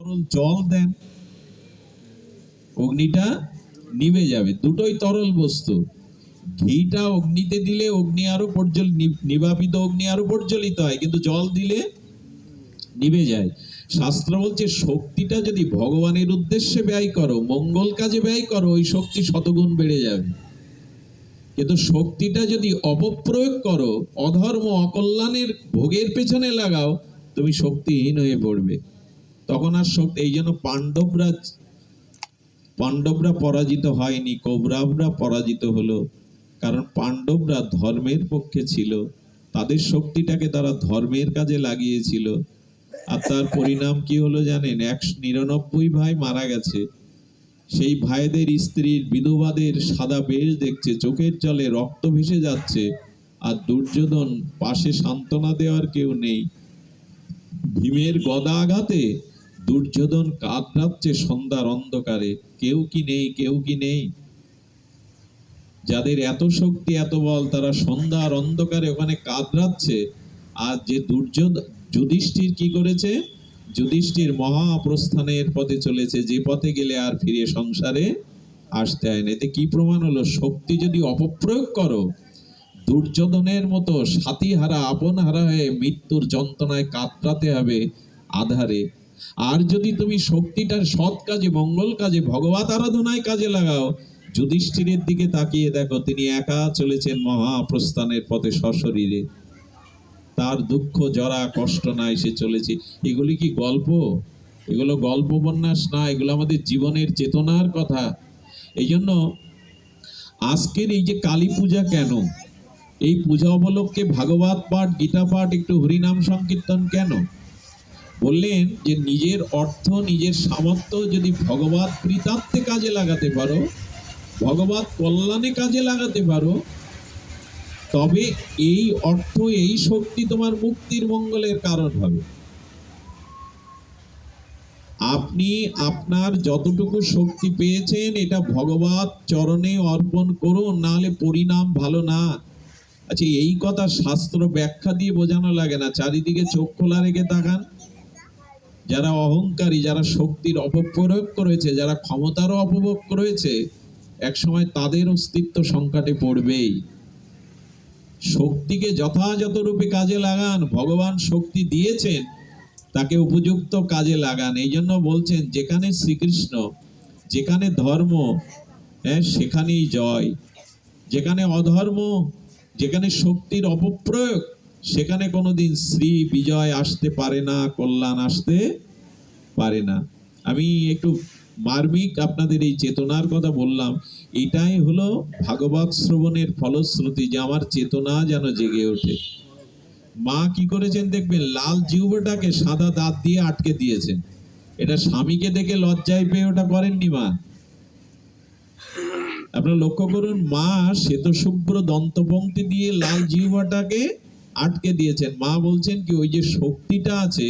তরল জল দেন, অগ্নিটা নিভে যাবে। দুটোই তরল বস্তু। ঘিটা অগ্নিতে দিলে অগ্নি আরও প্রজ্বল নিবাপিত অগ্নি আরও প্রজ্বলিত হয়, কিন্তু জল দিলে নিভে যায়। শাস্ত্র বলছে, শক্তিটা যদি ভগবানের উদ্দেশ্যে ব্যয় করো, মঙ্গল কাজে ব্যয় করো, ওই শক্তি শতগুণ বেড়ে যাবে। কিন্তু শক্তিটা যদি অপপ্রয়োগ করো, অধর্ম, অকল্যাণের ভোগের পেছনে লাগাও, তুমি শক্তিহীন হয়ে পড়বে। তখন আর শক্তি, এই জন্য পাণ্ডবরা পাণ্ডবরা পরাজিত হয়নি, কৌরবরা পরাজিত হলো। কারণ পাণ্ডবরা ধর্মের পক্ষে ছিল, তাদের শক্তিটাকে তারা ধর্মের কাজে লাগিয়েছিল। আর তার পরিণাম কি হলো জানেন? একশো নিরানব্বই ভাই মারা গেছে। সেই ভাইদের স্ত্রীর বিধবাদের সাদা বেশ দেখছে, চোখের জলে রক্ত ভেসে যাচ্ছে, আর দুর্যোধন পাশে সান্ত্বনা দেওয়ার কেউ নেই। ভীমের গদা আঘাতে দুর্যোধন কাতরাচ্ছে সন্ধ্যার অন্ধকারে। কেউ কি নেই, কেউ কি নেই? যাদের এত শক্তি, এত বল, তারা সন্ধ্যার অন্ধকারে ওখানে কাতরাচ্ছে। আর যে দুর্যোধন যুধিষ্ঠির কি করেছে? যুধিষ্ঠির মহাপ্রস্থানের পথে চলেছে। যে পথে গেলে আর ফিরে সংসারে আসতে হয় না। এতে কি প্রমাণ হলো? শক্তি যদি অপপ্রয়োগ করো, দুর্যোধনের মতো সাথী হারা আপন হারা হয়ে মৃত্যুর যন্ত্রণায় কাতরাতে হবে আধারে। আর যদি তুমি শক্তিটার সৎ কাজে, মঙ্গল কাজে, ভগবত আরাধনায় কাজে লাগাও, যুধিষ্ঠিরের দিকে তাকিয়ে দেখো, তিনি একা চলেছেন মহাপ্রস্থানের পথে সশরীরে। তার দুঃখ, জরা, কষ্ট না এসে চলেছে। এগুলি কি গল্প? এগুলো গল্প উপন্যাস? না, এগুলো আমাদের জীবনের চেতনার কথা। এই জন্য আজকের এই যে কালী পূজা কেন? এই পূজা উপলক্ষে ভাগবত পাঠ, গীতা পাঠ, একটু হরিনাম সংকীর্তন কেন? বললেন যে নিজের অর্থ, নিজের সামর্থ্য যদি ভগবত প্রীতার্থে কাজে লাগাতে পারো, ভগবত কল্যাণে কাজে লাগাতে পারো, তবে এই অর্থ, এই শক্তি তোমার মুক্তির মঙ্গলের কারণ হবে। আপনি আপনার যতটুকু শক্তি পেয়েছেন, এটা ভগবত চরণে অর্পণ করুন, নাহলে পরিণাম ভালো না। আচ্ছা এই কথা শাস্ত্র ব্যাখ্যা দিয়ে বোঝানো লাগে না, চারিদিকে চোখ খোলা রেখে তাকান। যারা অহংকারী, যারা শক্তির অপপ্রয়োগ করেছে, যারা ক্ষমতারও অপভোগ করেছে, একসময় তাদের অস্তিত্ব সংকটে পড়বেই। শক্তিকে যথাযথ রূপে কাজে লাগান, ভগবান শক্তি দিয়েছেন, তাকে উপযুক্ত কাজে লাগান। এই জন্য বলছেন, যেখানে শ্রীকৃষ্ণ, যেখানে ধর্ম হ্যাঁ সেখানেই জয়। যেখানে অধর্ম, যেখানে শক্তির অপপ্রয়োগ সেখানে কোনোদিন শ্রী বিজয় আসতে পারে না, কল্যাণ আসতে পারে না। আমি একটু মার্মিক আপনাদের এই চেতনার কথা বললাম। এটাই হলো ভাগবত শ্রবণের ফলশ্রুতি যে আমার চেতনা যেন জেগে ওঠে। মা কি করেছেন দেখবেন, লাল জিউবটাকে সাদা দাঁত দিয়ে আটকে দিয়েছেন। এটা স্বামীকে দেখে লজ্জায় পেয়ে ওটা করেননি মা। আপনারা লক্ষ্য করুন, মা শ্বেতশুভ্র দন্তপঙ্ক্তি দিয়ে লাল জিহ্বাটাকে আটকে দিয়েছেন। মা বলছেন কি, ওই যে শক্তিটা আছে,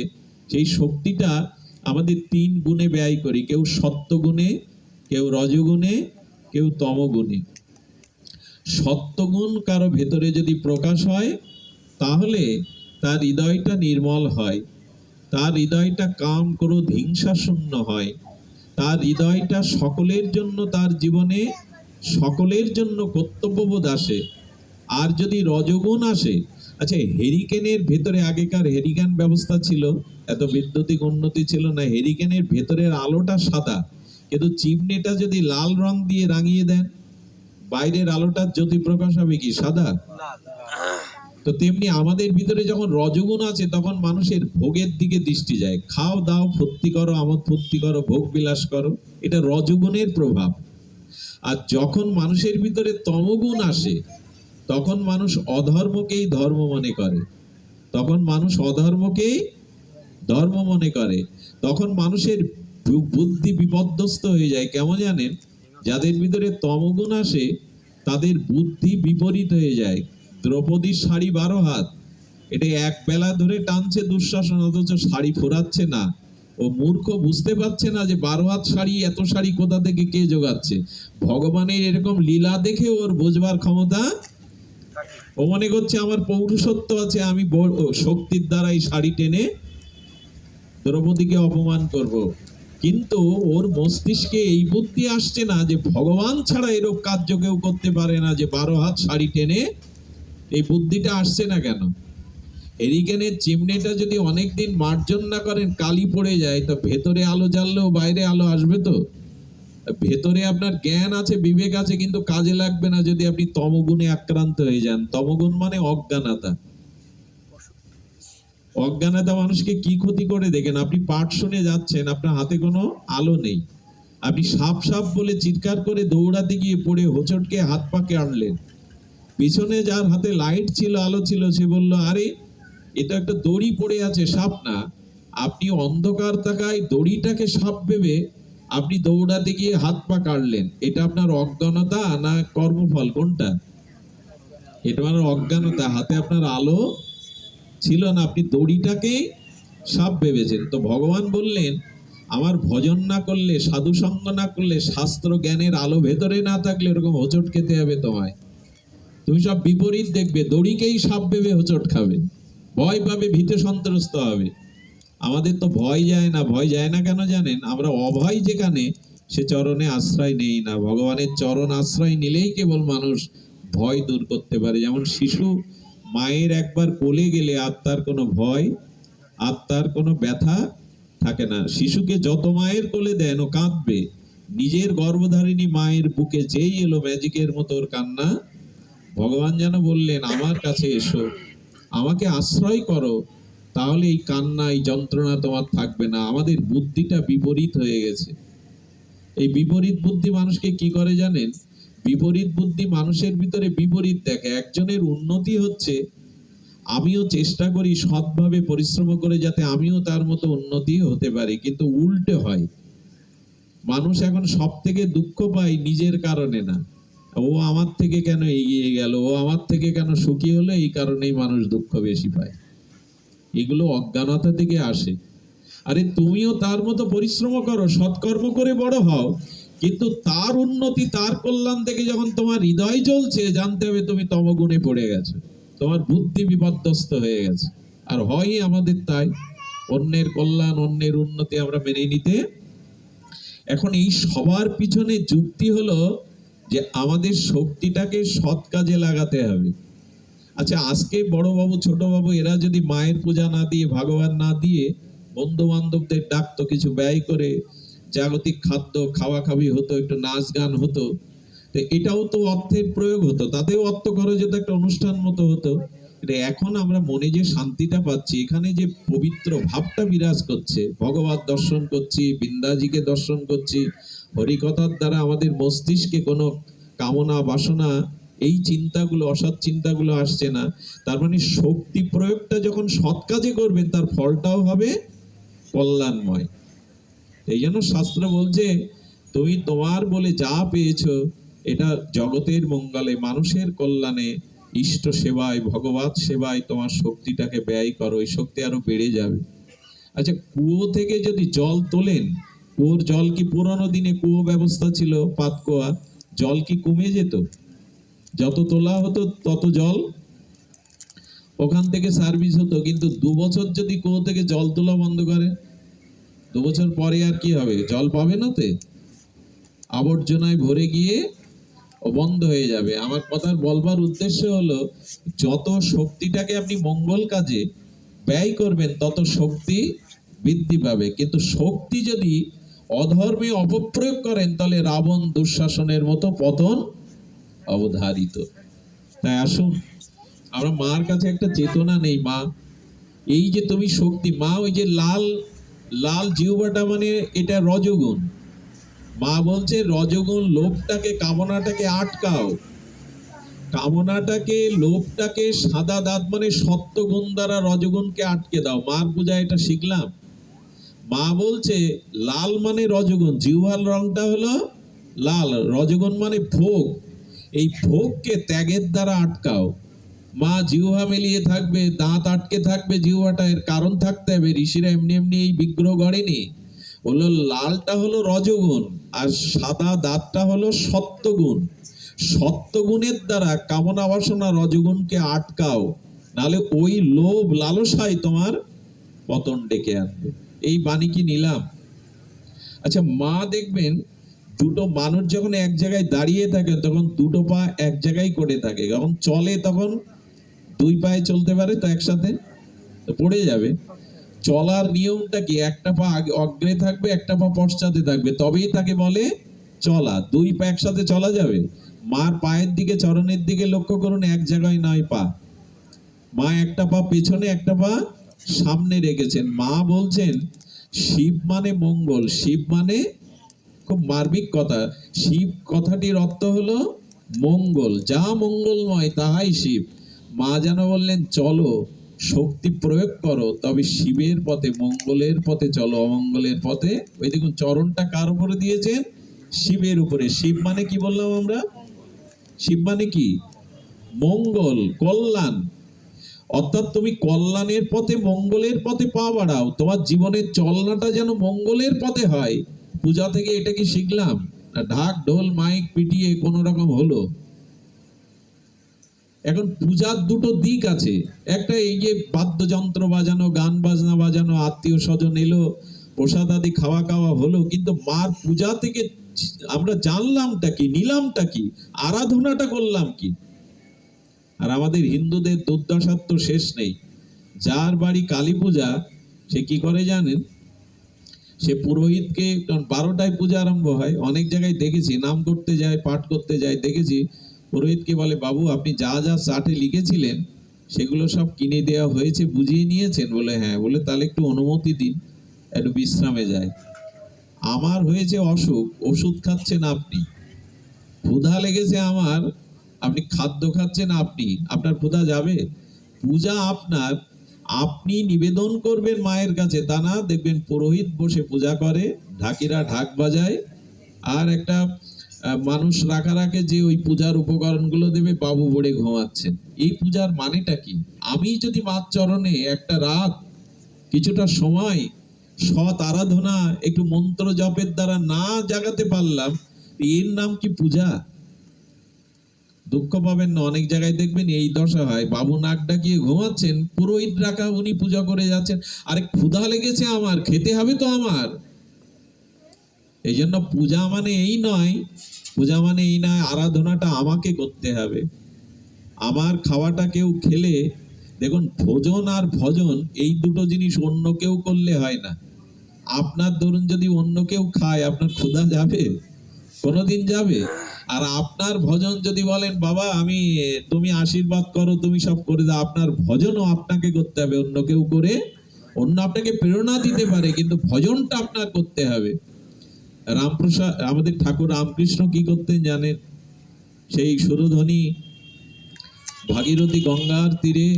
সেই শক্তিটা আমাদের তিন গুণে ব্যয় করি। কেউ সত্য গুণে কেউ রজগুণে, কেউ তমগুণে। সত্যগুণ কারও ভেতরে যদি প্রকাশ হয়, তাহলে তার হৃদয়টা নির্মল হয়। তার হৃদয়টা কাম ক্রোধ, হিংসা শূন্য হয়। তার হৃদয়টা সকলের জন্য তার জীবনে, সকলের জন্য কর্তব্যবোধ আসে। আর যদি রজগুণ আসে আচ্ছা হেরিকেনের ভেতরে আগেকার হেরিকেন ব্যবস্থা ছিল, এত বৈদ্যুতিক উন্নতি ছিল না হেরিকেনের ভেতরের আলোটা সাদা। কিন্তু চিমনিটা যদি লাল রং দিয়ে রাঙিয়ে দেন, বাইরের আলোটার জ্যোতি প্রকাশ হবে কি, সাদা? তো তেমনি আমাদের ভিতরে যখন রজগুণ আছে, তখন মানুষের ভোগের দিকে দৃষ্টি যায়। খাও, দাও, ফুর্তি করো, আমোদ ফুর্তি করো, ভোগ বিলাস করো, এটা রজগুণের প্রভাব। আর যখন মানুষের ভিতরে তমগুণ আসে তখন মানুষ অধর্মকেই ধর্ম মনে করে। তখন মানুষ অধর্মকেই ধর্ম মনে করে। তখন মানুষের বুদ্ধি বিপর্যস্ত হয়ে যায়। কেমন জানেন? যাদের ভিতরে তমগুণ আসে, তাদের বুদ্ধি বিপরীত হয়ে যায়। দ্রৌপদীর শাড়ি বারো হাত। এটা এক বেলা ধরে টানছে দুঃশাসন, অথচ শাড়ি ফোরাচ্ছে না। ও মূর্খ বুঝতে পারছে না যে বারো হাত শাড়ি, এত শাড়ি কোথা থেকে কে জোগাচ্ছে? ভগবানের এরকম লীলা দেখে ওর বোঝবার ক্ষমতা ও মনে করছে আমার পৌরুষত্ব আছে, আমি শক্তির দ্বারা এই শাড়ি টেনে দ্রৌপদীকে অপমান করব। কিন্তু ওর মস্তিষ্কে এই বুদ্ধি আসছে না যে ভগবান ছাড়া এরূপ কার্য কেউ করতে পারে না, যে বারো হাত শাড়ি টেনে এই বুদ্ধিটা আসছে না কেন? এরিগেনের চিমনিটা যদি অনেকদিন মার্জন না করেন, কালি পড়ে যায়, তো ভেতরে আলো জ্বাললেও বাইরে আলো আসবে তো? ভেতরে আপনার জ্ঞান আছে, বিবেক আছে, কিন্তু কাজে লাগবে না যদি আপনি তমগুণে আক্রান্ত হয়ে যান। তমগুণ মানে অজ্ঞানতা। অজ্ঞানতা মানুষকে কি ক্ষতি করে? দেখেন, আপনি পাঠ শুনে যাচ্ছেন, আপনার হাতে কোনো আলো নেই। আপনি সাপ সাপ বলে চিৎকার করে দৌড়াতে গিয়ে পড়ে হোঁচটকে হাত পাকে আনলেন। পিছনে যার হাতে লাইট ছিল, আলো ছিল, সে বলল, আরে এটা একটা দড়ি পড়ে আছে, সাপ না। আপনি অন্ধকার থাকায় দড়িটাকে সাপ ভেবে আপনি দৌড়াতে গিয়ে হাত পা কাটলেন, এটা আপনার অজ্ঞানতা না কর্মফল? কোনটা? এটা আমার অজ্ঞানতা, হাতে আপনার আলো ছিল না, আপনি দড়িটাকে সাপ ভেবেছেন। তো ভগবান বললেন, আমার ভজন না করলে সাধু সঙ্গ না করলে, শাস্ত্র জ্ঞানের আলো ভেতরে না থাকলে এরকম হোঁচট খেতে হবে তোমায়। তুমি সব বিপরীত দেখবে, দড়িকেই সাপ ভেবে হোঁচট খাবে। ভয় পাবে, ভীতে সন্ত্রস্ত হবে। আমাদের তো ভয় যায় না, ভয় যায় না কেন জানেন? আমরা অভয় যেখানে, সে চরণে আশ্রয় নেই না। ভগবানের চরণ আশ্রয় নিলেই কেবল মানুষ ভয় দূর করতে পারে। যেমন শিশু মায়ের একবার কোলে গেলে আত্মার কোনো ভয়, আত্মার কোনো ব্যথা থাকে না। শিশুকে যত মায়ের কোলে দেন, ও কাঁদবে। নিজের গর্ভধারিণী মায়ের বুকে যেই এলো ম্যাজিকের মতো ওর কান্না, ভগবান যেন বললেন, আমার কাছে এসো। আমাকে আশ্রয় করো। তাহলে এই কান্না এই যন্ত্রণা তোমার থাকবে না। আমাদের বুদ্ধিটা বিপরীত হয়ে গেছে। এই বিপরীত বুদ্ধি মানুষকে কি করে জানেন? বিপরীত বুদ্ধি মানুষের ভিতরে বিপরীত দেখে। একজনের উন্নতি হচ্ছে, আমিও চেষ্টা করি সৎভাবে পরিশ্রম করে যাতে আমিও তার মতো উন্নতি হতে পারি, কিন্তু উল্টে হয়। মানুষ এখন সব থেকে দুঃখ পায় নিজের কারণে না। ও আমার থেকে কেন এগিয়ে গেল? ও আমার থেকে কেন সুখী হলো? এই কারণেই মানুষ দুঃখ বেশি পায়। এগুলো অজ্ঞানতা থেকে আসে। আরে তুমিও তার মতো পরিশ্রম করো, সৎকর্ম করে বড় হও, কিন্তু তার উন্নতি, তার কল্যাণ থেকে যখন তোমার হৃদয় চলছে জানতে হবে তুমি তমগুণে পড়ে গেছো। তোমার বুদ্ধি বিপর্যস্ত হয়ে গেছে। আর হয়ই আমাদের তাই, অন্যের কল্যাণ, অন্যের উন্নতি আমরা মেনে নিতে। এখন এই সবার পিছনে যুক্তি হলো যে আমাদের শক্তিটাকে সৎ কাজে লাগাতে হবে। আচ্ছা আজকে বড় বাবু ছোট বাবু এরা যদি মায়ের পূজা না দিয়ে, ভগবান না দিয়ে বন্ধু বান্ধবদের ডাকতো, কিছু ব্যয় করে, জাগতিক খাদ্য খাওয়া খাবি হতো, একটু নাচ গান হতো, তো এটাও তো অর্থের প্রয়োগ হতো, তাতেও অর্থ খরচ হতো একটা অনুষ্ঠান মতো হতো এখন আমরা মনে যে শান্তিটা পাচ্ছি, এখানে যে পবিত্র ভাবটা বিরাজ করছে, ভগবত দর্শন করছি, বৃন্দাজিকে দর্শন করছি, হরিকথার দ্বারা আমাদের মস্তিষ্কে কোনো কামনা বাসনা এই চিন্তাগুলো, অসৎ চিন্তাগুলো আসছে না। তার মানে শক্তি প্রয়োগটা যখন সৎ কাজে করবেন, তার ফলটাও হবে কল্যাণময়। এই জন্য শাস্ত্র বলছে, তুমি তোমার বলে যা পেয়েছ, এটা জগতের মঙ্গলে, মানুষের কল্যাণে, ইষ্ট সেবায়, ভগবত সেবায় তোমার শক্তিটাকে ব্যয় করো, এই শক্তি আরও বেড়ে যাবে। আচ্ছা কুয়ো থেকে যদি জল তোলেন, কুয়োর জল কি পুরনো দিনে কুয়ো ব্যবস্থা ছিল পাতকোয়া জল কি কমে যেত? যত তোলা হতো, তত জল। ওখান থেকে সার্ভিস হতো, কিন্তু দু বছর যদি কুয়ো থেকে জল তোলা বন্ধ করে, দু বছর পরে আর কি হবে? জল পাবে না তে? আবর্জনায় ভরে গিয়ে ও বন্ধ হয়ে যাবে। আমার কথার বলবার উদ্দেশ্য হলো, যত শক্তিটাকে আপনি মঙ্গল কাজে ব্যয় করবেন, তত শক্তি বৃদ্ধি পাবে। কিন্তু শক্তি যদি অধর্মে অপপ্রয়োগ করেন, তাহলে রাবণ দুঃশাসনের মতো পতন অবধারিত। তাই আসুন, আমরা মার কাছে একটা চেতনা নেই, মা। এই যে তুমি শক্তি, মা, ওই যে লাল লাল জিহ্বাটা মানে এটা রজগুণ। মা বলছে, রজগুণ লোভটাকে, কামনাটাকে আটকাও। কামনাটাকে, লোভটাকে সাদা দাঁত মানে সত্যগুণ দ্বারা রজগুণকে আটকে দাও। মার পূজা এটা শিখলাম। মা বলছে, লাল মানে রজগুণ, জিহ্বার রংটা হলো লাল, রজগুণ মানে ভোগ। এই ভোগকে ত্যাগের দ্বারা আটকাও। মা জিহ্বা মেলিয়ে থাকবে, দাঁত আটকে থাকবে জিহ্বাটা, এর কারণ থাকতে হবে। ঋষিরা এমনি এমনি এই বিগ্রহ গড়েনি। হলো লালটা হলো রজগুণ, আর সাদা দাঁতটা হলো সত্যগুণ। সত্যগুণের দ্বারা কামনা বাসনা রজগুণকে আটকাও, নালে ওই লোভ লালসায় তোমার পতন ডেকে আনবে। এই বাণী কি নিলাম? আচ্ছা মা দেখবেন দুটো মানুষ যখন এক জায়গায় দাঁড়িয়ে থাকে, তখন দুটো পা এক জায়গায় করে থাকে। যখন চলে, তখন দুই পায়ে চলতে পারে তো একসাথে পড়ে যাবে। চলার নিয়মটা কি? একটা পা অগ্রে থাকবে, একটা পা পশ্চাতে থাকবে। তবেই তাকে বলে চলা। দুই পা একসাথে চলা যাবে? মার পায়ের দিকে, চরণের দিকে লক্ষ্য করুন, এক জায়গায় নয় পা। মা একটা পা পেছনে, একটা পা সামনে রেখেছেন। মা বলছেন, শিব মানে মঙ্গল, শিব মানে খুব মার্মিক কথা। শিব কথাটির অর্থ হলো মঙ্গল। যা মঙ্গলময় তাহাই শিব। মা যেন বললেন, চলো, শক্তি প্রয়োগ করো। তবে শিবের পথে, মঙ্গলের পথে চলো। অমঙ্গলের পথে, ওই দেখুন, চরণটা কার উপরে দিয়েছেন শিবের উপরে। শিব মানে কি বললাম আমরা? শিব মানে কি? মঙ্গল, কল্যাণ। অর্থাৎ তুমি কল্যাণের পথে, মঙ্গলের পথে পা বাড়াও। তোমার জীবনের চলনাটা যেন মঙ্গলের পথে হয়। পূজা থেকে এটা কি শিখলাম? ঢাক, ঢোল, মাইক, পিটিয়ে কোনো রকম হলো? এখন পূজার দুটো দিক আছে। একটা এই যে বাদ্যযন্ত্র বাজানো, গান বাজনা বাজানো, আত্মীয় স্বজন এলো, প্রসাদ আদি খাওয়া খাওয়া হলো, কিন্তু মার পূজা থেকে আমরা জানলামটা কি, নিলামটা কি, আরাধনাটা করলাম কি? আর আমাদের হিন্দুদের দুর্দশার তো শেষ নেই। যার বাড়ি কালী পূজা, সে কি করে জানেন? সে পুরোহিতকে, কারণ বারোটায় পূজা আরম্ভ হয়, অনেক জায়গায় দেখেছি, নাম করতে যায়, পাঠ করতে যায়, দেখেছি। পুরোহিতকে বলে, বাবু, আপনি যা যা চাটে লিখেছিলেন, সেগুলো সব কিনে দেওয়া হয়েছে, বুঝিয়ে নিয়েছেন? বলে হ্যাঁ। বলে, তাহলে একটু অনুমতি দিন, একটু বিশ্রামে যায়। আমার হয়েছে অসুখ, ওষুধ খাচ্ছেন আপনি। ক্ষুধা লেগেছে আমার, আপনি খাদ্য খাচ্ছেন আপনি। আপনার ক্ষুধা যাবে? পূজা আপনার আপনি নিবেদন করবেন মায়ের কাছে। তা না, দেখবেন পুরোহিত বসে পূজা করে, ঢাকিরা ঢাক বাজায়। আর একটা মানুষ রাখা রাখে যে ওই পূজার উপকরণগুলো দেবে, বাবু বড়ে ঘুমাচ্ছেন। এই পূজার মানেটা কি? আমি যদি মার চরণে একটা রাত, কিছুটা সময়, সৎ আরাধনা, একটু মন্ত্র জপের দ্বারা না জাগাতে পারলাম, এর নাম কি পূজা? দুঃখ পাবেন না, অনেক জায়গায় দেখবেন এই দশা হয়। বাবু নাক ডাকিয়ে ঘুমাচ্ছেন, পুরোহিত রাখা উনি পূজা করে যাচ্ছেন। আরে ক্ষুধা লেগেছে আমার, খেতে হবে তো আমার। এই জন্য পূজা মানে এই নয়, পূজা মানে এই নয়, আরাধনাটা আমাকে করতে হবে। আমার খাওয়াটা কেউ খেলে, দেখুন ভোজন আর ভজন, এই দুটো জিনিস অন্য কেউ করলে হয় না। আপনার ধরুন যদি অন্য কেউ খায়, আপনার ক্ষুধা যাবে? কোনোদিন যাবে? আর আপনার ভজন যদি বলেন বাবা আমি তুমি আশীর্বাদ করো তুমি সব করে দাও। আপনার ভজনও আপনাকে করতে হবে অন্য কেউ করে অন্য আপনাকে প্রেরণা দিতে পারে কিন্তু ভজনটা আপনার করতে হবে। রামপ্রসাদ আমাদের ঠাকুর রামকৃষ্ণ কি করতেন জানেন? সেই সুরধ্বনি ভাগীরথী গঙ্গার তীরে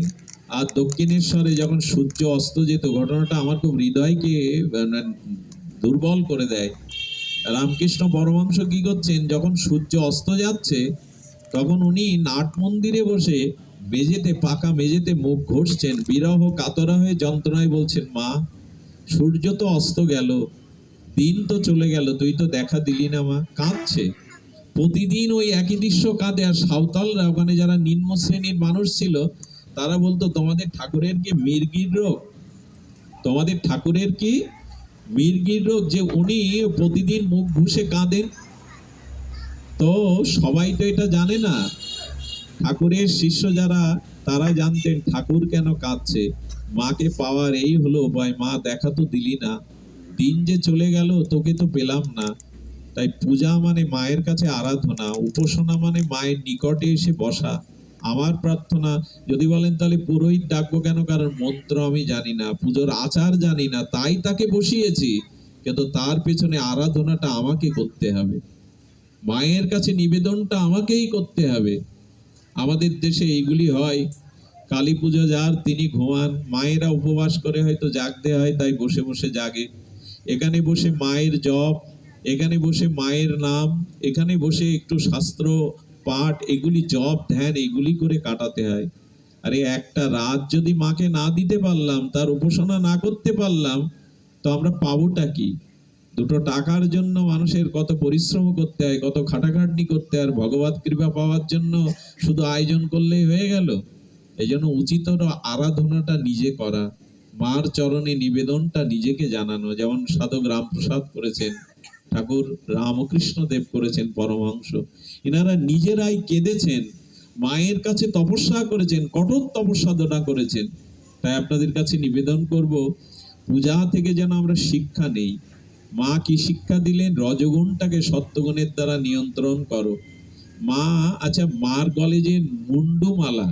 আর দক্ষিণেশ্বরে যখন সূর্য অস্ত যেত ঘটনাটা আমার খুব হৃদয়কে মানে, দুর্বল করে দেয়। রামকৃষ্ণ পরমহংস কি করছেন? যখন সূর্য অস্ত যাচ্ছে, তখন উনি নাট মন্দিরে বসে মেঝেতে, পাকা মেঝেতে মুখ ঘষছেন। বিরহ কাতরা হয়ে যন্ত্রণায় বলছেন, মা, সূর্য তো অস্ত গেল, দিন তো চলে গেল, তুই তো দেখা দিলি না, মা। কাঁদছে। প্রতিদিন ওই একই দৃশ্য কাঁদে, আর সাঁওতালরা, ওখানে যারা নিম্ন শ্রেণির মানুষ ছিল, তারা বলতো, তোমাদের ঠাকুরের কি মির্গির রোগ? তোমাদের ঠাকুরের কি মির্গির রোগ যে উনি প্রতিদিন মুখ ঘুষে কাঁদেন, তো সবাই তো এটা জানে না। ঠাকুরের শিষ্য যারা তারা জানতেন ঠাকুর কেন কাঁদছে। মাকে পাওয়ার এই হলো উপায় মা দেখা তো দিলি না। দিন যে চলে গেল, তোকে তো পেলাম না। তাই পূজা মানে মায়ের কাছে আরাধনা, উপাসনা মানে মায়ের নিকটে এসে বসা। আমার প্রার্থনা, যদি বলেন তাহলে পুরোহিত ডাকবো কেন? কারণ মন্ত্র আমি জানি না, পুজোর আচার জানি না, তাই তাকে বসিয়েছি। কিন্তু তার পেছনে আরাধনাটা আমাকে করতে হবে। মায়ের কাছে নিবেদনটা আমাকেই করতে হবে। আমাদের দেশে এইগুলি হয়, কালী পুজো যার, তিনি ঘুমান, মায়েরা উপবাস করে হয়তো জাগতে হয়, তাই বসে বসে জাগে। এখানে বসে মায়ের জপ, এখানে বসে মায়ের নাম, এখানে বসে একটু শাস্ত্র পাঠ এগুলি জপ ধ্যান, এগুলি করে কাটাতে হয়। আরে একটা রাত যদি মাকে না দিতে পারলাম, তার উপাসনা না করতে পারলাম, তো আমরা পাবোটা কি? দুটো টাকার জন্য মানুষের কত পরিশ্রম করতে হয়, কত খাটাখাটনি করতে আর ভগবত কৃপা পাওয়ার জন্য শুধু আয়োজন করলেই হয়ে গেল? এই জন্য উচিত আরাধনাটা নিজে করা, মার চরণে নিবেদনটা নিজেকে জানানো, যেমন সাধক রামপ্রসাদ করেছেন। ঠাকুর রামকৃষ্ণ দেব করেছেন পরমহংস। এনারা নিজেরাই কেঁদেছেন, মায়ের কাছে তপস্যা করেছেন, কঠোর তপস্যাদনা করেছেন। তাই আপনাদের কাছে নিবেদন করব, পূজা থেকে যেন আমরা শিক্ষা নেই। মা কি শিক্ষা দিলেন? রজগুণটাকে সত্যগুণের দ্বারা নিয়ন্ত্রণ করো। মা আচ্ছা মার গলে যে মুন্ডুমালা।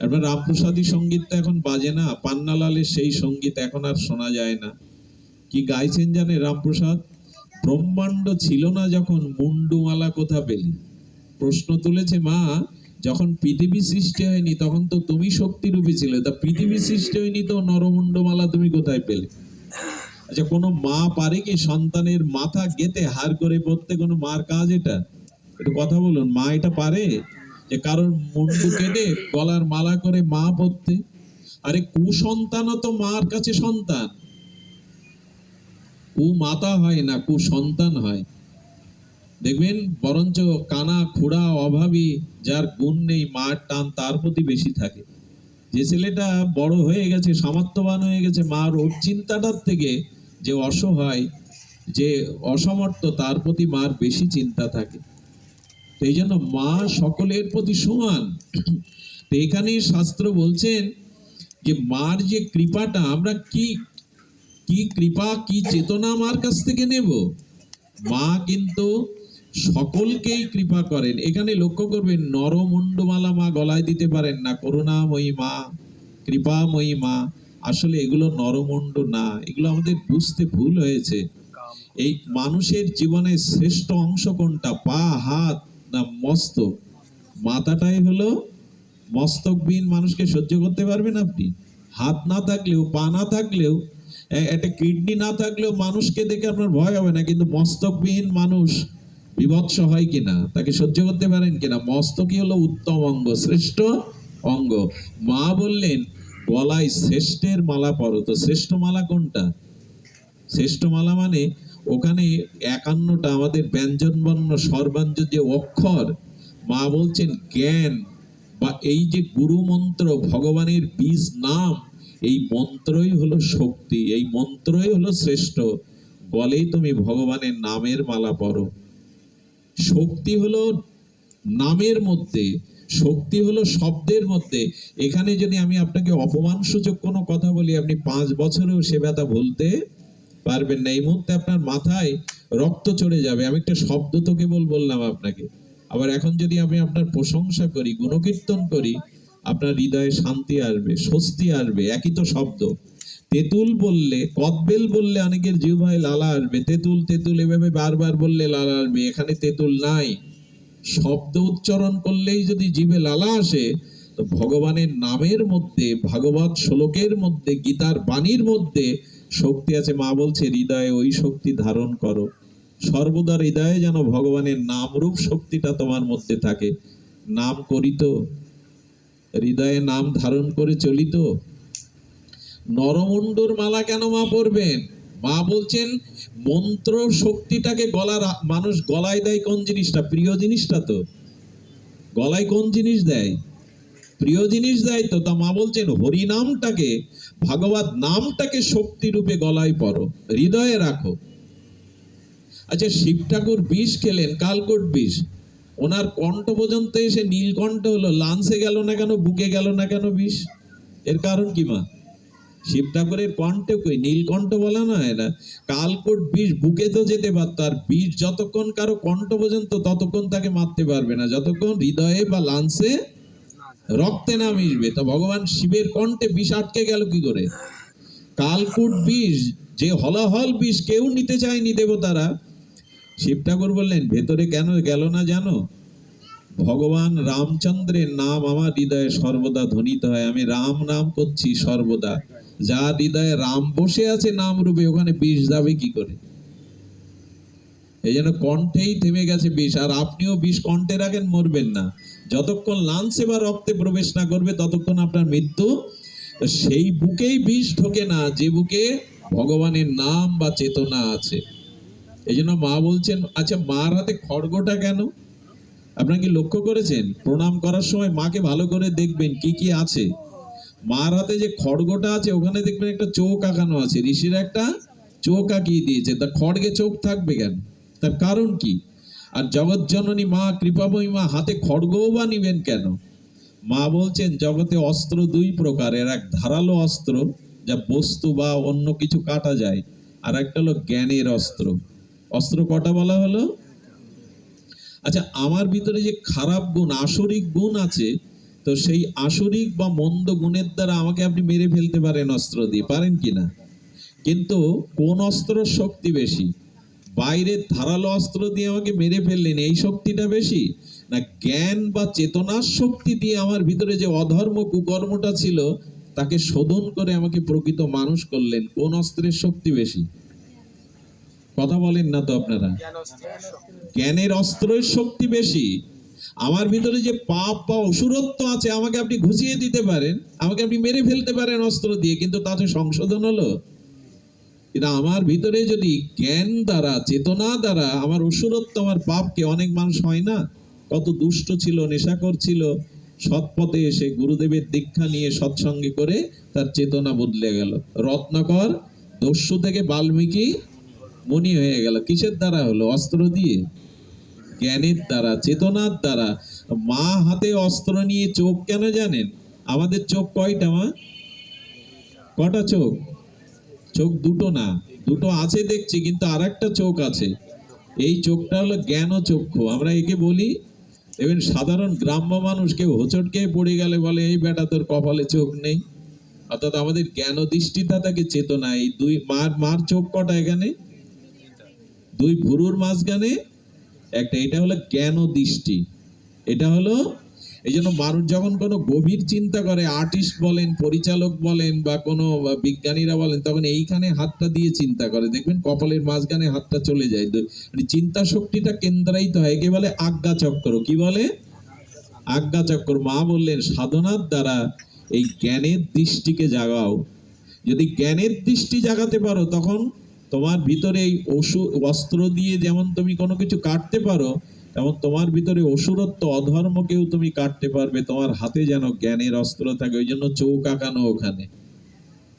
এবার রামপ্রসাদী সংগীত তো এখন বাজে না, পান্নালালের সেই সংগীত এখন আর শোনা যায় না। কি গাইছেন জানে রামপ্রসাদ? ব্রহ্মাণ্ড ছিল না যখন মুন্ডুমালা কোথা পেলি? প্রশ্ন তুলেছে মা, যখন পৃথিবী সৃষ্টি হয়নি, তখন তো তুমি শক্তিরূপী ছিলে। তা পৃথিবী সৃষ্টি হয়নি তো নরমুন্ডমালা তুমি কোথায় পেলে? আচ্ছা কোনো মা পারে কি সন্তানের মাথা গেতে হার করে পড়তে কোনো মার কাজ এটা? একটু কথা বলুন, মা এটা পারে? যে কারোর মুন্ডু কেটে গলার মালা করে মা পড়তে? আরে কুসন্তানও তো মার কাছে সন্তান। কু মাতা হয় না কু সন্তান হয়। দেখবেন, বরঞ্চ কানা খুড়া অভাবী যার গুণ নেই, মার টান তার প্রতি বেশি থাকে। যে ছেলেটা বড় হয়ে গেছে, সামর্থ্যবান হয়ে গেছে, মার ওর চিন্তাটার থেকে যে অসহায়, যে অসমর্থ, তার প্রতি মার বেশি চিন্তা থাকে। তো এই জন্য মা সকলের প্রতি সমান। তো এখানে শাস্ত্র বলছেন যে, মার যে কৃপাটা, আমরা কি কি কৃপা, কি চেতনা মার কাছ থেকে নেব? মা কিন্তু সকলকেই কৃপা করেন। এখানে লক্ষ্য করবেন নরমুন্ডমালা মা গলায় দিতে পারেন না, করুণাময়ী মা, কৃপাময়ী মা। আসলে এগুলো নরমুন্ড না, এগুলো আমাদের বুঝতে ভুল হয়েছে। এই মানুষের জীবনের শ্রেষ্ঠ অংশ কোনটা? পা, হাত না মস্তক মাথাটাই হলো মস্তকবিহীন মানুষকে সহ্য করতে পারবেন আপনি। হাত না থাকলেও, পা না থাকলেও একটা কিডনি না থাকলেও মানুষকে দেখে আপনার ভয় হবে না, কিন্তু মস্তকবিহীন মানুষ বিভৎস হয় কিনা, তাকে সহ্য করতে পারেন কিনা? মস্তকই হলো উত্তম অঙ্গ, শ্রেষ্ঠ অঙ্গ। মা বললেন, গলায় শ্রেষ্ঠের মালা পরো। তো শ্রেষ্ঠ মালা কোনটা? শ্রেষ্ঠ মালা মানে ওখানে একান্নটা, আমাদের ব্যঞ্জন বর্ণ সর্বাঞ্জ যে অক্ষর, মা বলছেন জ্ঞান, বা এই যে গুরু মন্ত্র ভগবানের বীজ নাম এই মন্ত্রই হলো শক্তি, এই মন্ত্রই হলো শ্রেষ্ঠ। বলেই তুমি ভগবানের নামের মালা পরো। শক্তি হলো নামের মধ্যে, শক্তি হলো শব্দের মধ্যে। এখানে যদি আমি আপনাকে অপমানসূচক কোনো কথা বলি, আপনি পাঁচ বছরেও সে ব্যথা ভুলতে পারবেন না। এই মুহূর্তে আপনার মাথায় রক্ত চড়ে যাবে। আমি একটা শব্দ তো কেবল বললাম আপনাকে। আবার এখন যদি আমি আপনার প্রশংসা করি, গুণকীর্তন করি আপনার হৃদয়ে শান্তি আসবে, স্বস্তি আসবে, একই তো শব্দ। তেঁতুল বললে, কদবেল বললে অনেকের জিহ্বায় লালা আসবে। তেঁতুল তেঁতুল, এভাবে বারবার বললে লালা আসবে। এখানে তেঁতুল নাই। শব্দ উচ্চারণ করলেই যদি জীবে লালা আসে, তো ভগবানের নামের মধ্যে, ভাগবত শ্লোকের মধ্যে, গীতার বাণীর মধ্যে শক্তি আছে। মা বলছে, হৃদয়ে ওই শক্তি ধারণ করো। সর্বদা হৃদয়ে যেন ভগবানের নামরূপ শক্তিটা তোমার মধ্যে থাকে। নাম করিত হৃদয়ে নাম ধারণ করে চলিত নরমুণ্ডুর মালা কেন মা পরবেন? মা বলছেন, মন্ত্র শক্তিটাকে গলার মানুষ গলায় দেয় কোন জিনিসটা? প্রিয় জিনিসটা তো। গলায় কোন জিনিস দেয়? প্রিয় জিনিস দেয় তো। তা মা বলছেন হরি নামটাকে ভাগবত নামটাকে শক্তি রূপে গলায় পরো, হৃদয়ে রাখো। আচ্ছা শিব ঠাকুর বিষ খেলেন, কালকোট বিষ। ওনার কণ্ঠ পর্যন্ত এসে নীলকণ্ঠ হলো, লাঞ্চে গেল না কেন, বুকে গেল না কেন বিষ? এর কারণ কি মা? শিব ঠাকুরের কণ্ঠে কই? নীলকণ্ঠ বলা না হয় না কালকোট বিষ বুকে তো যেতে পারতো, আর বিষ যতক্ষণ কারও কণ্ঠ পর্যন্ত ততক্ষণ তাকে মারতে পারবে না। যতক্ষণ হৃদয়ে বা লাঞ্চে রক্তে না মিশবে, তো ভগবান শিবের কণ্ঠে বিষ আটকে গেল কি করে? কালকুট বিষ, যে হলাহল বিষ কেউ নিতে চায়নি দেবতারা শিব ঠাকুর বললেন, ভেতরে কেন গেল না জানো? ভগবান রামচন্দ্রের নাম আমার হৃদয়ে সর্বদা ধ্বনিত হয়। আমি রাম নাম করছি সর্বদা। যা হৃদয়ে রাম বসে আছে নাম রূপে, ওখানে বিষ যাবে কি করে? এই জন্য কণ্ঠেই থেমে গেছে বিষ। আর আপনিও বিষ কণ্ঠে রাখেন, মরবেন না। যতক্ষণ লাঞ্চে বা রক্তে প্রবেশ না করবে, ততক্ষণ আপনার মৃত্যু। সেই বুকেই বিষ ঢোকে না, যে বুকে ভগবানের নাম বা চেতনা আছে। এই জন্য মা বলছেন আচ্ছা মার হাতে খড়গটা কেন? আপনারা কি লক্ষ্য করেছেন? প্রণাম করার সময় মাকে ভালো করে দেখবেন কি কি আছে। মার হাতে যে খড়গটা আছে, ওখানে দেখবেন একটা চোখ আঁকানো আছে। ঋষিরা একটা চোখ আঁকিয়ে দিয়েছে। তা খড়গে চোখ থাকবে কেন? তার কারণ কি? আর জগৎজননী মা, কৃপাময়ী মা, হাতে খড়গও বা নিবেন কেন? মা বলছেন, জগতে অস্ত্র দুই প্রকারের এক ধারালো অস্ত্র, যা বস্তু বা অন্য কিছু কাটা যায়, আর একটা হলো জ্ঞানের অস্ত্র। অস্ত্র কটা বলা হলো? আচ্ছা আমার ভিতরে যে খারাপ গুণ, আসরিক গুণ আছে, তো সেই আসরিক বা মন্দ গুণের দ্বারা আমাকে আপনি মেরে ফেলতে পারেন অস্ত্র দিয়ে, পারেন কি না? কিন্তু কোন অস্ত্রের শক্তি বেশি? বাইরের ধারালো অস্ত্র দিয়ে আমাকে মেরে ফেললেন, এই শক্তিটা বেশি? না জ্ঞান বা চেতনার শক্তি দিয়ে আমার ভিতরে যে অধর্ম কুকর্মটা ছিল, তাকে শোধন করে আমাকে প্রকৃত মানুষ করলেন, কোন অস্ত্রের শক্তি বেশি? কথা বলেন না তো আপনারা। জ্ঞানের অস্ত্রের শক্তি বেশি। আমার ভিতরে যে পাপ বা অসুরত্ব আছে, আমাকে আপনি ঘুষিয়ে দিতে পারেন, আমাকে আপনি মেরে ফেলতে পারেন অস্ত্র দিয়ে, কিন্তু তাতে সংশোধন হলো? কিন্তু আমার ভিতরে যদি জ্ঞান দ্বারা, চেতনা দ্বারা আমার অসুরত্ব, আমার পাপকে অনেক মানুষ হয় না? কত দুষ্ট ছিল নেশাকর ছিল, সৎপথে এসে গুরুদেবের দীক্ষা নিয়ে সৎসঙ্গে করে তার চেতনা বদলে গেল। রত্নাকর, দস্যু থেকে বাল্মীকি মনি হয়ে গেল। কিসের দ্বারা হলো? অস্ত্র দিয়ে? জ্ঞানের দ্বারা, চেতনার দ্বারা। মা হাতে অস্ত্র নিয়ে চোখ কেন জানেন? আমাদের চোখ কয়টা, মা? কটা চোখ? চোখ দুটো না, দুটো আছে দেখছি, কিন্তু আর একটা চোখ আছে। এই চোখটা হলো জ্ঞান চক্ষু। আমরা একে বলি এবার সাধারণ গ্রাম্য মানুষ কেউ হোঁচটকে পড়ে গেলে বলে, এই বেটা, তোর কপালে চোখ নেই। অর্থাৎ আমাদের জ্ঞান দৃষ্টিটা থাকে চেতনা, এই দুই মার মার চোখ কটা এখানে? দুই ভুরুর মাঝখানে একটা, এটা হলো জ্ঞান দৃষ্টি? এটা হলো এই জন্য মানুষ যখন কোনো গভীর চিন্তা করে, আর্টিস্ট বলেন, পরিচালক বলেন বা কোনো বিজ্ঞানীরা বলেন, তখন এইখানে হাতটা দিয়ে চিন্তা করে। দেখবেন কপালের মাঝখানে হাতটা চলে যায়। মানে চিন্তা শক্তিটা কেন্দ্রায়িত হয়, একে বলে আজ্ঞা চক্র। কি বলে? আজ্ঞা চক্র। মা বললেন, সাধনার দ্বারা এই জ্ঞানের দৃষ্টিকে জাগাও। যদি জ্ঞানের দৃষ্টি জাগাতে পারো, তখন তোমার ভিতরে এই অসু অস্ত্র দিয়ে যেমন তুমি কোনো কিছু কাটতে পারো, তেমন তোমার ভিতরে অসুরত্ব, অধর্মকেও তুমি কাটতে পারবে। তোমার হাতে যেন জ্ঞানের অস্ত্র থাকে, ওই জন্য চৌক আঁকানো ওখানে।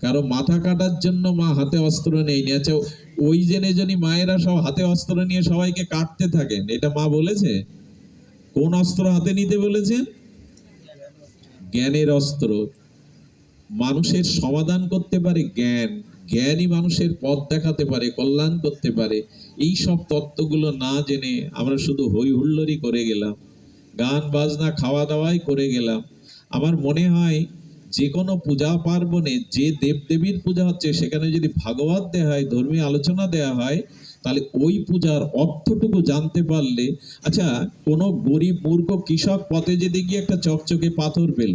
কারও মাথা কাটার জন্য মা হাতে অস্ত্র নেই আচ্ছা ওই জেনে জেনে মায়েরা সব হাতে অস্ত্র নিয়ে সবাইকে কাটতে থাকেন, এটা মা বলেছে? কোন অস্ত্র হাতে নিতে বলেছেন? জ্ঞানের অস্ত্র। মানুষের সমাধান করতে পারে জ্ঞান। জ্ঞানই মানুষের পথ দেখাতে পারে, কল্যাণ করতে পারে, এই সব তত্ত্বগুলো না জেনে আমরা শুধু হই হুল্লোড়ই করে গেলাম, গান বাজনা খাওয়া দাওয়াই করে গেলাম। আমার মনে হয় যে কোনো পূজা পার্বণে যে দেবদেবীর পূজা হচ্ছে, সেখানে যদি ভাগবত দেওয়া হয়, ধর্মীয় আলোচনা দেওয়া হয়, তাহলে ওই পূজার অর্থটুকু জানতে পারলে আচ্ছা কোনো গরিব মূর্খ কৃষক পথে যেতে গিয়ে একটা চকচকে পাথর পেল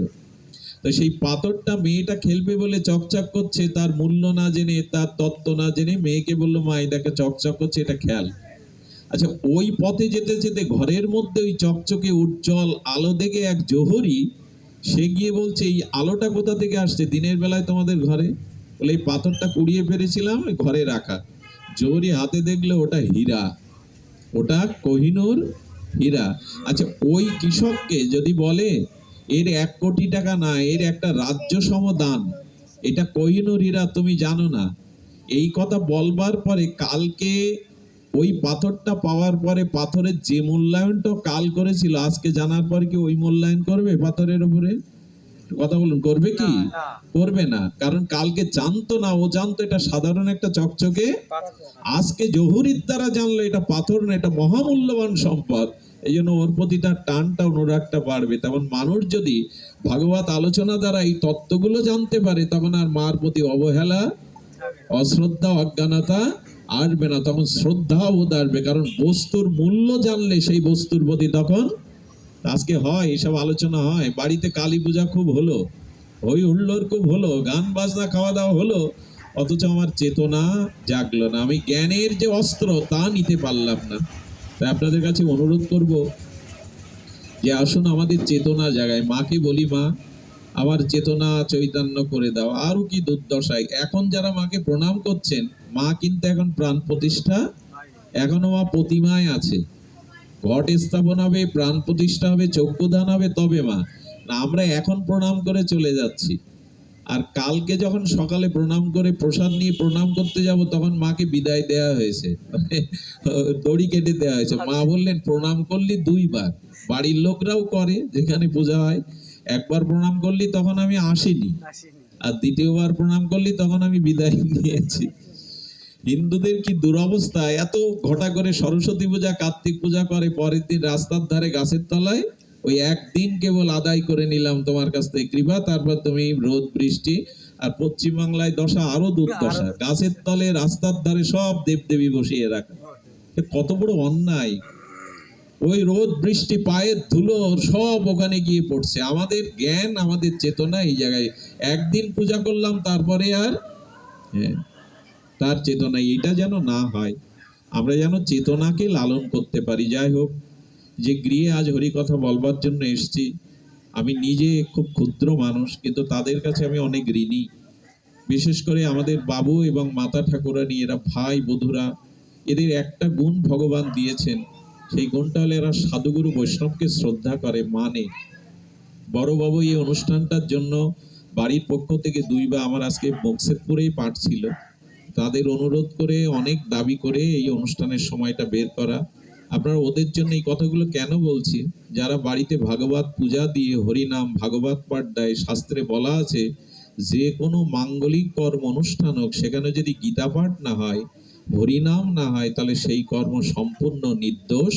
তো সেই পাথরটা মেয়েটা খেলবে বলে চকচক করছে, তার মূল্য না জেনে, তার তত্ত্ব না জেনে মেয়েকে বলল, মা, এটাকে চকচক করছে, এটা খেয়াল। আচ্ছা ওই পথে যেতে যেতে ঘরের মধ্যে ওই চকচকে উজ্জ্বল আলো দেখে এক জোহরি, সে গিয়ে বলছে, এই আলোটা কোথা থেকে আসছে? দিনের বেলায় তোমাদের ঘরে? বলে, এই পাথরটা কুড়িয়ে ফেলেছিলাম ঘরে রাখা। জোহরি হাতে দেখলে, ওটা হীরা। ওটা কোহিনুর হীরা। আচ্ছা ওই কৃষককে যদি বলে এর এক কোটি টাকা না এর একটা রাজ্য সম দান। এটা কোহিনুর হীরা তুমি জানো না। এই কথা বলবার পরে কালকে ওই পাথরটা পাওয়ার পরে পাথরের যে মূল্যায়নটা কাল করেছিল আজকে জানার পর কি ওই মূল্যায়ন করবে পাথরের উপরে? কথা বলুন করবে কি? করবে না কারণ কালকে জানতো না ও জানতো এটা সাধারণ একটা চকচকে। আজকে জহুরির দ্বারা জানলো এটা পাথর না এটা মহামূল্যবান সম্পদ। এই জন্য ওর প্রতি তার টানটা অনুরাগটা বাড়বে। তেমন মানুষ যদি ভাগবত আলোচনা দ্বারা এই তত্ত্বগুলো জানতে পারে, তখন আর মার প্রতি অবহেলা, অশ্রদ্ধা, অজ্ঞানতা আসবে না। তখন শ্রদ্ধা বোধ আসবে। কারণ বস্তুর মূল্য জানলে সেই বস্তুর প্রতি তখন আজকে হয়, এসব আলোচনা হয়। বাড়িতে কালী পূজা খুব হলো, হই হুল্লোড় খুব হলো, গান বাজনা খাওয়া দাওয়া হলো, অথচ আমার চেতনা জাগলো না। আমি জ্ঞানের যে অস্ত্র তা নিতে পারলাম না। তাই আপনাদের কাছে অনুরোধ করব যে আসুন আমাদের চেতনা জাগায়। মাকে বলি, মা, আমার চেতনা চৈতন্য করে দাও। আরও কি দুর্দশায়। এখন যারা মাকে প্রণাম করছেন, মা কিন্তু এখন প্রাণ প্রতিষ্ঠা এখনও মা প্রতিমায় আছে। ঘট স্থাপন হবে, প্রাণ প্রতিষ্ঠা হবে, চক্ষুদান হবে, তবে মা, না, আমরা এখন প্রণাম করে চলে যাচ্ছি। আর কালকে যখন সকালে প্রণাম করে প্রসাদ নিয়ে প্রণাম করতে যাব তখন মাকে বিদায় দেয়া হয়েছে। মানে দড়ি কেটে দেওয়া হয়েছে। মা বললেন প্রণাম করলি দুইবার। বাড়ির লোকরাও করে যেখানে পূজা হয়। একবার প্রণাম করলি তখন আমি আসিনি। আসেনি। আর দ্বিতীয়বার প্রণাম করলি তখন আমি বিদায় নিয়েছি। হিন্দুদের কি দুরবস্থা? এত ঘটা করে সরস্বতী পূজা কার্তিক পূজা করে পরের দিন রাস্তার ধারে গাছের তলায় ওই একদিন কেবল আদায় করে নিলাম তোমার কাছ থেকে কৃপা তারপর তুমি রোদ বৃষ্টি আর পশ্চিমবাংলায় দশা আরও দুর্দশা। গাছের তলে রাস্তার ধারে সব দেবদেবী বসিয়ে রাখা। কত বড় অন্যায়। ওই রোদ বৃষ্টি পায়ের ধুলো সব ওখানে গিয়ে পড়ছে। আমাদের জ্ঞান আমাদের চেতনা এই জায়গায়। একদিন পূজা করলাম তারপরে আর হ্যাঁ, তার চেতনা এটা যেন না হয় আমরা যেন চেতনাকে লালন করতে পারি। যাই হোক যে গৃহে আজ হরি কথা বলবার জন্য এসেছি, আমি নিজে খুব ক্ষুদ্র মানুষ, কিন্তু তাদের কাছে আমি অনেক ঋণী। বিশেষ করে আমাদের বাবু এবং মাতা ঠাকুরানি, এরা ভাই বধুরা, এদের একটা গুণ ভগবান দিয়েছেন। সেই গুণটা হলে এরা সাধুগুরু বৈষ্ণবকে শ্রদ্ধা করে মানে। বড়বাবু এই অনুষ্ঠানটার জন্য বাড়ির পক্ষ থেকে দুই বা আমার আজকে বক্সেতপুরেই পাঠ ছিল। তাদের অনুরোধ করে, অনেক দাবি করে এই অনুষ্ঠানের সময়টা বের করা। আপনারা ওদের জন্য এই কথাগুলো কেন বলছি যারা বাড়িতে ভাগবত পূজা দিয়ে হরিনাম, ভাগবত পাঠ দেয়, শাস্ত্রে বলা আছে, যে কোনো মাঙ্গলিক কর্ম অনুষ্ঠান হোক, সেখানে যদি গীতা পাঠ না হয়, হরিনাম না হয়, তাহলে সেই কর্ম সম্পূর্ণ নির্দোষ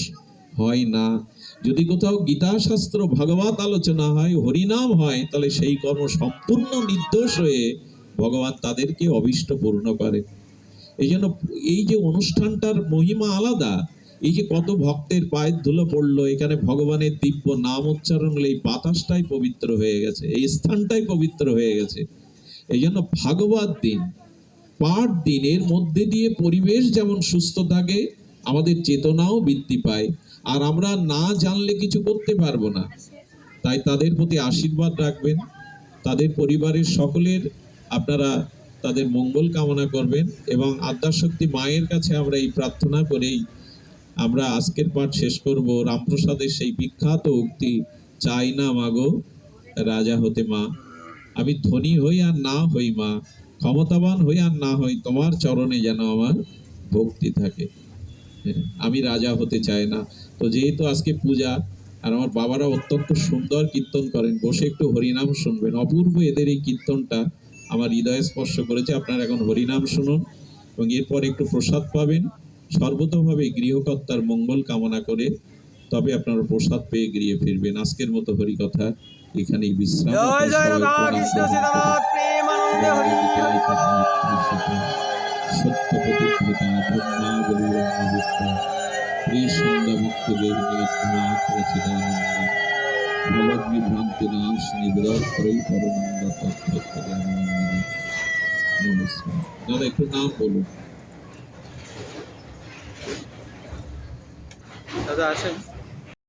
হয় না। যদি কোথাও গীতা শাস্ত্র ভাগবত আলোচনা হয়, হরিনাম হয়, তাহলে সেই কর্ম সম্পূর্ণ নির্দোষ হয়ে ভগবান তাদেরকে অভিষ্ট পূর্ণ করে এই জন্য এই যে অনুষ্ঠানটার মহিমা আলাদা এই যে কত ভক্তের পায়ের ধুলো পড়ল, এখানে ভগবানের দিব্য নাম উচ্চারণ হলে, এই বাতাসটাই পবিত্র হয়ে গেছে, এই স্থানটাই পবিত্র হয়ে গেছে। এই জন্য ভাগবত দিন, পাঠ দিনের মধ্যে দিয়ে পরিবেশ যেমন সুস্থ থাকে, আমাদের চেতনাও বৃদ্ধি পায়। আর আমরা না জানলে কিছু করতে পারব না। তাই তাদের প্রতি আশীর্বাদ রাখবেন, তাদের পরিবারের সকলের আপনারা তাদের মঙ্গল কামনা করবেন এবং আদ্যাশক্তি মায়ের কাছে আমরা এই প্রার্থনা করেই আমরা আজকের পাঠ শেষ করব। রামপ্রসাদের সেই বিখ্যাত উক্তি চাই না মাগো রাজা হতে মা। আমি ধনী হই আর না হই মা। ক্ষমতাবান হই আর না হই তোমার চরণে যেন আমার ভক্তি থাকে। হ্যাঁ, আমি রাজা হতে চাই না। তো যেহেতু আজকে পূজা আর আমার বাবারা অত্যন্ত সুন্দর কীর্তন করেন বসে একটু হরিনাম শুনবেন। অপূর্ব এদের এই কীর্তনটা আমার হৃদয়ে স্পর্শ করেছে। আপনারা এখন হরিনাম শুনুন এবং এরপর একটু প্রসাদ পাবেন। সর্বতভাবে গৃহকর্তার মঙ্গল কামনা করে তবে আপনারা প্রসাদ পেয়ে গৃহে ফিরবেন। আজকের মতো হরিকথা। এখানেই বিশ্রাম। নাশ নিবিড় পরমানন্দ নমস্কার। দাদা একটু নাম বলুন। দাদা আছেন